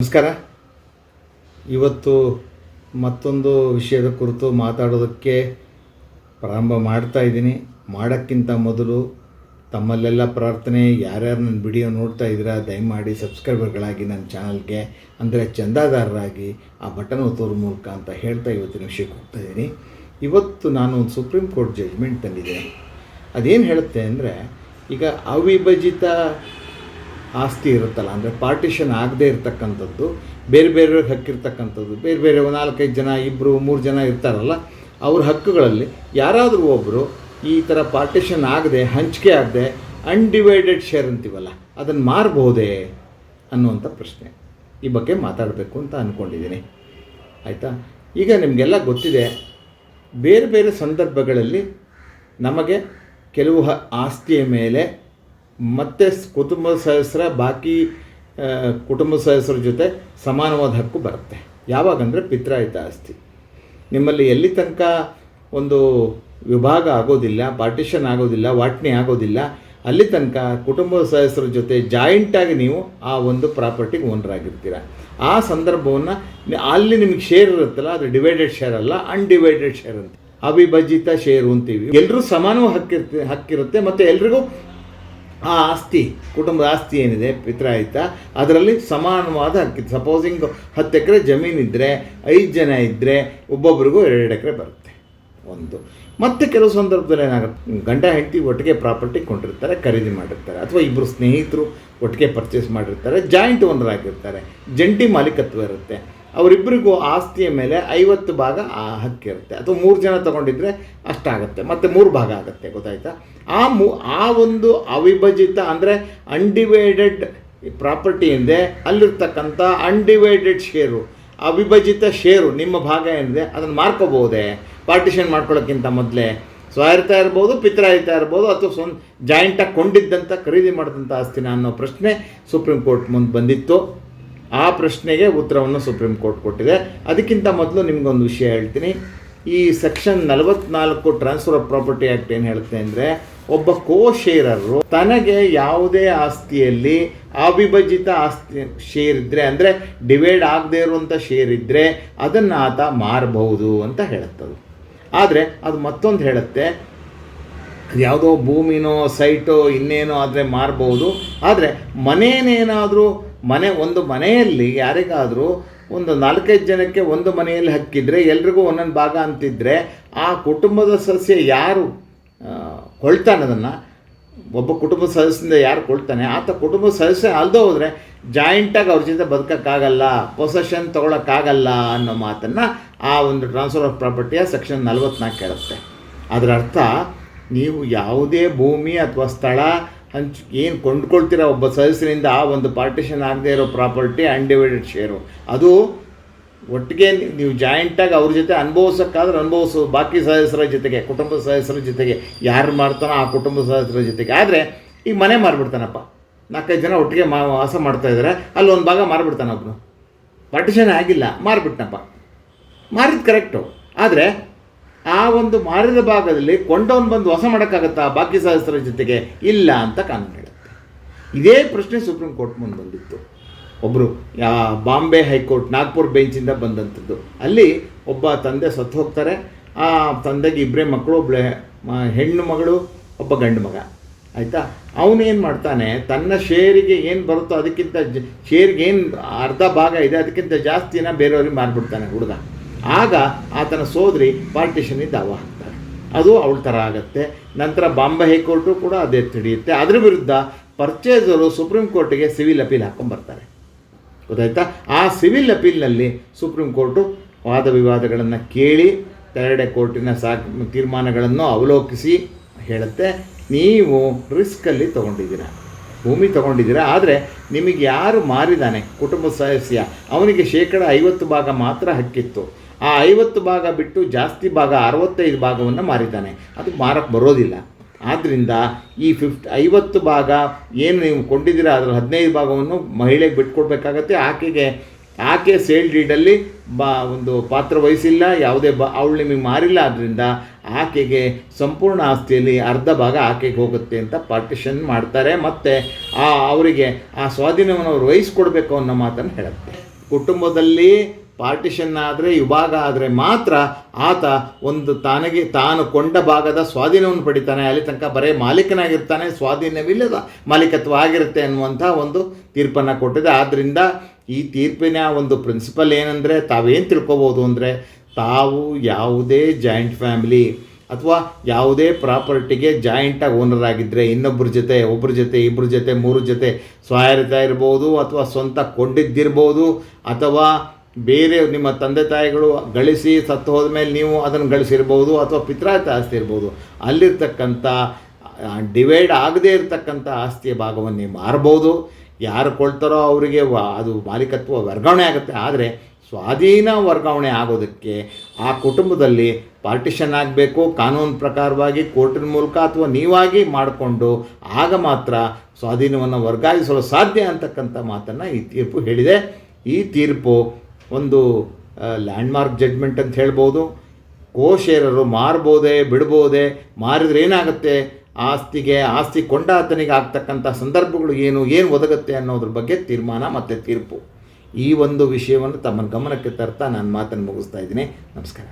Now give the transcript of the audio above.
ನಮಸ್ಕಾರ. ಇವತ್ತು ಮತ್ತೊಂದು ವಿಷಯದ ಕುರಿತು ಮಾತಾಡೋದಕ್ಕೆ ಪ್ರಾರಂಭ ಮಾಡ್ತಾ ಇದ್ದೀನಿ. ಮಾಡೋಕ್ಕಿಂತ ಮೊದಲು ತಮ್ಮಲ್ಲೆಲ್ಲ ಪ್ರಾರ್ಥನೆ ಯಾರ್ಯಾರು ನನ್ನ ವಿಡಿಯೋ ನೋಡ್ತಾ ಇದ್ದೀರಾ, ದಯಮಾಡಿ ಸಬ್ಸ್ಕ್ರೈಬರ್ಗಳಾಗಿ ನನ್ನ ಚಾನಲ್ಗೆ, ಅಂದರೆ ಚಂದಾದಾರರಾಗಿ ಆ ಬಟನ್ ಒತ್ತೋದ್ರ ಮೂಲಕ ಅಂತ ಹೇಳ್ತಾ ಇವತ್ತಿನ ವಿಷಯಕ್ಕೆ ಹೋಗ್ತಾ ಇದ್ದೀನಿ. ಇವತ್ತು ನಾನು ಒಂದು ಸುಪ್ರೀಂ ಕೋರ್ಟ್ ಜಡ್ಜ್ಮೆಂಟ್ ತಂದಿದ್ದೆ ಅದೇನು ಹೇಳುತ್ತೆ ಅಂದರೆ, ಈಗ ಅವಿಭಜಿತ ಆಸ್ತಿ ಇರುತ್ತಲ್ಲ, ಅಂದರೆ ಪಾರ್ಟಿಷನ್ ಆಗದೇ ಇರತಕ್ಕಂಥದ್ದು, ಬೇರೆ ಬೇರೆಯವ್ರಿಗೆ ಹಕ್ಕಿರ್ತಕ್ಕಂಥದ್ದು, ಬೇರೆ ಬೇರೆ ನಾಲ್ಕೈದು ಜನ ಇಬ್ಬರು ಮೂರು ಜನ ಇರ್ತಾರಲ್ಲ, ಅವ್ರ ಹಕ್ಕುಗಳಲ್ಲಿ ಯಾರಾದರೂ ಒಬ್ಬರು ಈ ಥರ ಪಾರ್ಟಿಷನ್ ಆಗದೆ, ಹಂಚಿಕೆ ಆಗದೆ ಅನ್ಡಿವೈಡೆಡ್ ಶೇರ್ ಅಂತೀವಲ್ಲ, ಅದನ್ನು ಮಾರಬಹುದೇ ಅನ್ನುವಂಥ ಪ್ರಶ್ನೆ. ಈ ಬಗ್ಗೆ ಮಾತಾಡಬೇಕು ಅಂತ ಅಂದ್ಕೊಂಡಿದ್ದೀನಿ ಆಯಿತಾ? ಈಗ ನಿಮಗೆಲ್ಲ ಗೊತ್ತಿದೆ, ಬೇರೆ ಬೇರೆ ಸಂದರ್ಭಗಳಲ್ಲಿ ನಮಗೆ ಕೆಲವು ಆಸ್ತಿಯ ಮೇಲೆ ಮತ್ತೆ ಕುಟುಂಬ ಸದಸ್ಯರ ಬಾಕಿ ಕುಟುಂಬ ಸದಸ್ಯರ ಜೊತೆ ಸಮಾನವಾದ ಹಕ್ಕು ಬರುತ್ತೆ. ಯಾವಾಗಂದರೆ ಪಿತ್ರಾಯಿತ ಆಸ್ತಿ. ನಿಮ್ಮಲ್ಲಿ ಎಲ್ಲಿ ತನಕ ಒಂದು ವಿಭಾಗ ಆಗೋದಿಲ್ಲ, ಪಾರ್ಟಿಷನ್ ಆಗೋದಿಲ್ಲ, ವಾಟ್ನಿ ಆಗೋದಿಲ್ಲ, ಅಲ್ಲಿ ತನಕ ಕುಟುಂಬದ ಸದಸ್ಯರ ಜೊತೆ ಜಾಯಿಂಟಾಗಿ ನೀವು ಆ ಒಂದು ಪ್ರಾಪರ್ಟಿಗೆ ಓನರ್ ಆಗಿರ್ತೀರ. ಆ ಸಂದರ್ಭವನ್ನು ಅಲ್ಲಿ ನಿಮಗೆ ಶೇರ್ ಇರುತ್ತಲ್ಲ, ಅದು ಡಿವೈಡೆಡ್ ಶೇರ್ ಅಲ್ಲ ಅನ್ಡಿವೈಡೆಡ್ ಶೇರ್ ಅಂತ. ಅವಿಭಜಿತ ಶೇರು ಅಂತೀವಿ. ಎಲ್ಲರೂ ಸಮಾನವೂ ಹಕ್ಕಿರ್ತೀವಿ ಹಕ್ಕಿರುತ್ತೆ, ಮತ್ತು ಎಲ್ರಿಗೂ ಆ ಆಸ್ತಿ, ಕುಟುಂಬದ ಆಸ್ತಿ ಏನಿದೆ ಪಿತ್ರಾಯಿತ ಅದರಲ್ಲಿ ಸಮಾನವಾದ ಹಕ್ಕಿ ಸಪೋಸಿಂಗ್ ಹತ್ತು ಎಕರೆ ಜಮೀನಿದ್ದರೆ ಐದು ಜನ ಇದ್ದರೆ ಒಬ್ಬೊಬ್ರಿಗೂ ಎರಡು ಎಕರೆ ಬರುತ್ತೆ. ಒಂದು. ಮತ್ತೆ ಕೆಲವು ಸಂದರ್ಭದಲ್ಲಿ ಏನಾಗುತ್ತೆ? ಗಂಡ ಹೆಂಡತಿ ಒಟ್ಟಿಗೆ ಪ್ರಾಪರ್ಟಿ ಕೊಂಡಿರ್ತಾರೆ, ಖರೀದಿ ಮಾಡಿರ್ತಾರೆ, ಅಥವಾ ಇಬ್ಬರು ಸ್ನೇಹಿತರು ಒಟ್ಟಿಗೆ ಪರ್ಚೇಸ್ ಮಾಡಿರ್ತಾರೆ ಜಾಯಿಂಟ್ ಓನರ್ ಆಗಿರ್ತಾರೆ, ಜಂಟಿ ಮಾಲೀಕತ್ವ ಇರುತ್ತೆ. ಅವರಿಬ್ಬರಿಗೂ ಆಸ್ತಿಯ ಮೇಲೆ ಐವತ್ತು ಭಾಗ ಆ ಹಕ್ಕಿರುತ್ತೆ. ಅಥವಾ ಮೂರು ಜನ ತಗೊಂಡಿದ್ರೆ ಅಷ್ಟಾಗುತ್ತೆ. ಮತ್ತು ಮೂರು ಭಾಗ ಆಗುತ್ತೆ, ಗೊತ್ತಾಯ್ತಾ? ಆ ಮೂ, ಆ ಒಂದು ಅವಿಭಜಿತ ಅಂದರೆ ಅನ್ಡಿವೈಡೆಡ್ ಪ್ರಾಪರ್ಟಿ ಏನಿದೆ ಅಲ್ಲಿರ್ತಕ್ಕಂಥ ಅನ್ಡಿವೈಡೆಡ್ ಶೇರು ಅವಿಭಜಿತ ಶೇರು ನಿಮ್ಮ ಭಾಗ ಏನಿದೆ ಅದನ್ನು ಮಾರ್ಕೋಬಹುದೇ? ಪಾರ್ಟಿಷನ್ ಮಾಡ್ಕೊಳ್ಳೋಕ್ಕಿಂತ ಮೊದಲೇ. ಸ್ವಾಯತ್ತ ಇರ್ಬೋದು, ಪಿತ್ರಾಯಿತ ಇರ್ಬೋದು, ಅಥವಾ ಸ್ವಂತ ಜಾಯಿಂಟಾಗಿ ಕೊಂಡಿದ್ದಂಥ ಖರೀದಿ ಮಾಡಿದಂಥ ಆಸ್ತಿನ ಅನ್ನೋ ಪ್ರಶ್ನೆ ಸುಪ್ರೀಂ ಕೋರ್ಟ್ ಮುಂದೆ ಬಂದಿತ್ತು. ಆ ಪ್ರಶ್ನೆಗೆ ಉತ್ತರವನ್ನು ಸುಪ್ರೀಂ ಕೋರ್ಟ್ ಕೊಟ್ಟಿದೆ. ಅದಕ್ಕಿಂತ ಮೊದಲು ನಿಮಗೊಂದು ವಿಷಯ ಹೇಳ್ತೀನಿ. ಈ ಸೆಕ್ಷನ್ ನಲವತ್ನಾಲ್ಕು ಟ್ರಾನ್ಸ್ಫರ್ ಆಫ್ ಪ್ರಾಪರ್ಟಿ ಆ್ಯಕ್ಟ್ ಏನು ಹೇಳುತ್ತೆ ಅಂದರೆ, ಒಬ್ಬ ಕೋ ಶೇರರು ತನಗೆ ಯಾವುದೇ ಆಸ್ತಿಯಲ್ಲಿ ಅವಿಭಜಿತ ಆಸ್ತಿ ಶೇರ್ ಇದ್ದರೆ ಅಂದರೆ ಡಿವೈಡ್ ಆಗದೇ ಇರುವಂಥ ಶೇರ್ ಇದ್ದರೆ ಅದನ್ನು ಆತ ಮಾರಬಹುದು ಅಂತ ಹೇಳುತ್ತದು. ಆದರೆ ಅದು ಮತ್ತೊಂದು ಹೇಳುತ್ತೆ, ಯಾವುದೋ ಭೂಮಿನೋ, ಸೈಟೋ ಇನ್ನೇನೋ ಆದರೆ ಮಾರಬಹುದು. ಆದರೆ ಮನೇನೇನಾದರೂ ಮನೆ, ಒಂದು ಮನೆಯಲ್ಲಿ ಯಾರಿಗಾದರೂ ಒಂದು ನಾಲ್ಕೈದು ಜನಕ್ಕೆ ಒಂದು ಮನೆಯಲ್ಲಿ ಹಕ್ಕಿದ್ರೆ, ಎಲ್ರಿಗೂ ಒಂದೊಂದು ಭಾಗ ಅಂತಿದ್ರೆ, ಆ ಕುಟುಂಬದ ಸದಸ್ಯ ಯಾರು? ಕೊಳ್ತಾನೆ ಅದನ್ನು. ಒಬ್ಬ ಕುಟುಂಬ ಸದಸ್ಯದಿಂದ ಯಾರು ಕೊಳ್ತಾನೆ? ಆತ ಕುಟುಂಬ ಸದಸ್ಯ ಅಲ್ದೋ ಹೋದರೆ ಜಾಯಿಂಟಾಗಿ ಅವ್ರ ಜೊತೆ ಬದುಕೋಕ್ಕಾಗಲ್ಲ ಪೊಸೆಷನ್ ತೊಗೊಳಕ್ಕಾಗಲ್ಲ ಅನ್ನೋ ಮಾತನ್ನು ಆ ಒಂದು ಟ್ರಾನ್ಸ್ಫರ್ ಆಫ್ ಪ್ರಾಪರ್ಟಿಯ ಸೆಕ್ಷನ್ ನಲ್ವತ್ನಾಲ್ಕು ಹೇಳುತ್ತೆ. ಅದರ ಅರ್ಥ ನೀವು ಯಾವುದೇ ಭೂಮಿ ಅಥವಾ ಸ್ಥಳ ಹಂಚ್, ಏನು ಕೊಂಡ್ಕೊಳ್ತೀರ ಒಬ್ಬ ಸದಸ್ಯರಿಂದ ಆ ಒಂದು ಪಾರ್ಟಿಷನ್ ಆಗದೇ ಇರೋ ಪ್ರಾಪರ್ಟಿ ಅನ್ಡಿವೈಡೆಡ್ ಶೇರು ಅದು ಒಟ್ಟಿಗೆ ನೀವು ಜಾಯಿಂಟಾಗಿ ಅವ್ರ ಜೊತೆ ಅನುಭವಿಸೋಕ್ಕಾದ್ರೆ ಅನುಭವಿಸೋ. ಬಾಕಿ ಸದಸ್ಯರ ಜೊತೆಗೆ ಕುಟುಂಬದ ಸದಸ್ಯರ ಜೊತೆಗೆ, ಯಾರು ಮಾಡ್ತಾನೋ ಆ ಕುಟುಂಬ ಸದಸ್ಯರ ಜೊತೆಗೆ. ಆದರೆ ಈ ಮನೆ ಮಾರ್ಬಿಡ್ತಾನಪ್ಪ. ನಾಲ್ಕೈದು ಜನ ಒಟ್ಟಿಗೆ ಮಾ, ವಾಸ ಮಾಡ್ತಾ ಇದ್ದಾರೆ ಅಲ್ಲಿ ಒಂದು ಭಾಗ ಮಾರ್ಬಿಡ್ತಾನೊಬ್ಬನು ಪಾರ್ಟಿಷನ್ ಆಗಿಲ್ಲ, ಮಾರ್ಬಿಟ್ನಪ್ಪ. ಮಾರಿದ್ದು ಕರೆಕ್ಟು ಆದರೆ ಆ ಒಂದು ಮಾರಿದ ಭಾಗದಲ್ಲಿ ಕೊಂಡವನು ಬಂದು ಹೊಸ ಮಾಡೋಕ್ಕಾಗತ್ತಾ ಬಾಕಿ ಸಹಸ್ರ ಜೊತೆಗೆ ಇಲ್ಲ ಅಂತ ಕಾನೂನು ಹೇಳುತ್ತೆ. ಇದೇ ಪ್ರಶ್ನೆ ಸುಪ್ರೀಂ ಕೋರ್ಟ್ ಮುಂದೆ ಬಂದಿತ್ತು. ಒಬ್ಬರು ಬಾಂಬೆ ಹೈಕೋರ್ಟ್ ನಾಗ್ಪುರ್ ಬೆಂಚಿಂದ ಬಂದಂಥದ್ದು. ಅಲ್ಲಿ ಒಬ್ಬ ತಂದೆ ಸತ್ತು ಹೋಗ್ತಾರೆ. ಆ ತಂದೆಗೆ ಇಬ್ಬರೇ ಮಕ್ಕಳು ಒಬ್ಬಳೆ ಹೆಣ್ಣು ಮಗಳು, ಒಬ್ಬ ಗಂಡು ಮಗ. ಆಯಿತಾ? ಅವನೇನು ಮಾಡ್ತಾನೆ, ತನ್ನ ಶೇರಿಗೆ ಏನು ಬರುತ್ತೋ ಅದಕ್ಕಿಂತ ಶೇರ್ಗೆ ಏನು ಅರ್ಧ ಭಾಗ ಇದೆ, ಅದಕ್ಕಿಂತ ಜಾಸ್ತಿನ ಬೇರೆಯವ್ರಿಗೆ ಮಾರಿಬಿಡ್ತಾನೆ ಹುಡುಗ. ಆಗ ಆತನ ಸೋದರಿ ಪಾರ್ಟಿಷನ್ ದಾವ ಹಾಕ್ತಾರೆ ಅದು ಅವಳ ಥರ ಆಗುತ್ತೆ. ನಂತರ ಬಾಂಬೆ ಹೈಕೋರ್ಟು ಕೂಡ ಅದೇ ತಿಳಿಯುತ್ತೆ. ಅದ್ರ ವಿರುದ್ಧ ಪರ್ಚೇಸರು ಸುಪ್ರೀಂ ಕೋರ್ಟಿಗೆ ಸಿವಿಲ್ ಅಪೀಲ್ ಹಾಕ್ಕೊಂಬರ್ತಾರೆ ಗೊತ್ತಾಯ್ತಾ? ಆ ಸಿವಿಲ್ ಅಪೀಲ್ನಲ್ಲಿ ಸುಪ್ರೀಂ ಕೋರ್ಟು ವಾದ ವಿವಾದಗಳನ್ನು ಕೇಳಿ, ತೆರಡೆ ಕೋರ್ಟಿನ ಸಾಕು ತೀರ್ಮಾನಗಳನ್ನು ಅವಲೋಕಿಸಿ ಹೇಳುತ್ತೆ, ನೀವು ರಿಸ್ಕಲ್ಲಿ ತೊಗೊಂಡಿದ್ದೀರ? ಭೂಮಿ ತೊಗೊಂಡಿದ್ದೀರಾ? ಆದರೆ ನಿಮಗೆ ಯಾರು ಮಾರಿದಾನೆ? ಕುಟುಂಬ ಸದಸ್ಯ. ಅವನಿಗೆ ಶೇಕಡ ಐವತ್ತು ಭಾಗ ಮಾತ್ರ ಹಕ್ಕಿತ್ತು. ಆ ಐವತ್ತು ಭಾಗ ಬಿಟ್ಟು ಜಾಸ್ತಿ ಭಾಗ, ಅರವತ್ತೈದು ಭಾಗವನ್ನು ಮಾರಿದ್ದಾನೆ ಅದು ಮಾರಕ್ಕೆ ಬರೋದಿಲ್ಲ. ಆದ್ದರಿಂದ ಈ ಫಿಫ್ಟ್ ಐವತ್ತು ಭಾಗ ಏನು ನೀವು ಕೊಂಡಿದ್ದೀರಾ ಅದರ ಹದಿನೈದು ಭಾಗವನ್ನು ಮಹಿಳೆಗೆ ಬಿಟ್ಕೊಡ್ಬೇಕಾಗತ್ತೆ. ಆಕೆಗೆ ಆಕೆ ಸೇಲ್ ಡೀಡಲ್ಲಿ ಬಾ, ಒಂದು ಪಾತ್ರ ವಹಿಸಿಲ್ಲ, ಯಾವುದೇ ಬ ಅವಳು ನಿಮಗೆ ಮಾರಿಲ್ಲ. ಆದ್ದರಿಂದ ಆಕೆಗೆ ಸಂಪೂರ್ಣ ಆಸ್ತಿಯಲ್ಲಿ ಅರ್ಧ ಭಾಗ ಆಕೆಗೆ ಹೋಗುತ್ತೆ ಅಂತ ಪಾರ್ಟಿಷನ್ ಮಾಡ್ತಾರೆ. ಮತ್ತು ಆ, ಅವರಿಗೆ ಆ ಸ್ವಾಧೀನವನ್ನು ಅವ್ರು ವಹಿಸ್ಕೊಡ್ಬೇಕು ಅನ್ನೋ ಮಾತನ್ನು ಹೇಳುತ್ತೆ. ಕುಟುಂಬದಲ್ಲಿ ಪಾರ್ಟಿಷನ್ ಆದರೆ, ವಿಭಾಗ ಆದರೆ ಮಾತ್ರ ಆತ ಒಂದು ತಾನಿಗೆ, ತಾನು ಕೊಂಡ ಭಾಗದ ಸ್ವಾಧೀನವನ್ನು ಪಡಿತಾನೆ. ಅಲ್ಲಿ ತನಕ ಬರೇ ಮಾಲೀಕನಾಗಿರ್ತಾನೆ. ಸ್ವಾಧೀನವಿಲ್ಲದ ಮಾಲೀಕತ್ವ ಆಗಿರುತ್ತೆ ಅನ್ನುವಂಥ ಒಂದು ತೀರ್ಪನ್ನು ಕೊಟ್ಟಿದೆ. ಆದ್ದರಿಂದ ಈ ತೀರ್ಪಿನ ಒಂದು ಪ್ರಿನ್ಸಿಪಲ್ ಏನಂದರೆ ತಾವೇನು ತಿಳ್ಕೊಬೋದು ಅಂದರೆ ತಾವು ಯಾವುದೇ ಜಾಯಿಂಟ್ ಫ್ಯಾಮಿಲಿ ಅಥವಾ ಯಾವುದೇ ಪ್ರಾಪರ್ಟಿಗೆ ಜಾಯಿಂಟಾಗಿ ಓನರ್ ಆಗಿದ್ದರೆ ಇನ್ನೊಬ್ಬರ ಜೊತೆ ಒಬ್ಬರ ಜೊತೆ ಇಬ್ಬರ ಜೊತೆ, ಮೂರು ಜೊತೆ ಸ್ವಾಯರಿತ ಇರ್ಬೋದು ಅಥವಾ ಸ್ವಂತ ಕೊಂಡಿದ್ದಿರ್ಬೋದು ಅಥವಾ ಬೇರೆ ನಿಮ್ಮ ತಂದೆ ತಾಯಿಗಳು ಗಳಿಸಿ ಸತ್ತು ಹೋದ ಮೇಲೆ ನೀವು ಅದನ್ನು ಗಳಿಸಿರ್ಬೋದು ಅಥವಾ ಪಿತ್ರಾಯಿತ ಆಸ್ತಿ ಇರ್ಬೋದು. ಅಲ್ಲಿರ್ತಕ್ಕಂಥ ಡಿವೈಡ್ ಆಗದೇ ಇರತಕ್ಕಂಥ ಆಸ್ತಿಯ ಭಾಗವನ್ನು ನೀವು ಮಾರ್ಬೋದು. ಯಾರು ಕೊಳ್ತಾರೋ ಅವರಿಗೆ ಅದು ಮಾಲೀಕತ್ವ ವರ್ಗಾವಣೆ ಆಗುತ್ತೆ. ಆದರೆ ಸ್ವಾಧೀನ ವರ್ಗಾವಣೆ ಆಗೋದಕ್ಕೆ ಆ ಕುಟುಂಬದಲ್ಲಿ ಪಾರ್ಟಿಷನ್ ಆಗಬೇಕು, ಕಾನೂನು ಪ್ರಕಾರವಾಗಿ ಕೋರ್ಟಿನ ಮೂಲಕ ಅಥವಾ ನೀವಾಗಿ ಮಾಡಿಕೊಂಡು ಆಗ ಮಾತ್ರ ಸ್ವಾಧೀನವನ್ನು ವರ್ಗಾಯಿಸಲು ಸಾಧ್ಯ ಅಂತಕ್ಕಂಥ ಮಾತನ್ನು ಈ ತೀರ್ಪು ಹೇಳಿದೆ. ಈ ತೀರ್ಪು ಒಂದು ಲ್ಯಾಂಡ್ಮಾರ್ಕ್ ಜಡ್ಮೆಂಟ್ ಅಂತ ಹೇಳ್ಬೋದು. ಕೋಶೇರರು ಮಾರ್ಬೋದೇ, ಬಿಡ್ಬೋದೇ, ಮಾರಿದ್ರೆ ಏನಾಗುತ್ತೆ? ಆಸ್ತಿಗೆ ಆಸ್ತಿ ಕೊಂಡಾತನಿಗೆ ಆಗ್ತಕ್ಕಂಥ ಸಂದರ್ಭಗಳು ಏನು ಏನು ಒದಗುತ್ತೆ ಅನ್ನೋದ್ರ ಬಗ್ಗೆ ತೀರ್ಮಾನ ಮತ್ತು ತೀರ್ಪು. ಈ ಒಂದು ವಿಷಯವನ್ನು ತಮ್ಮ ಗಮನಕ್ಕೆ ತರ್ತಾ ನಾನು ಮಾತನ್ನು ಮುಗಿಸ್ತಾ ಇದ್ದೀನಿ. ನಮಸ್ಕಾರ.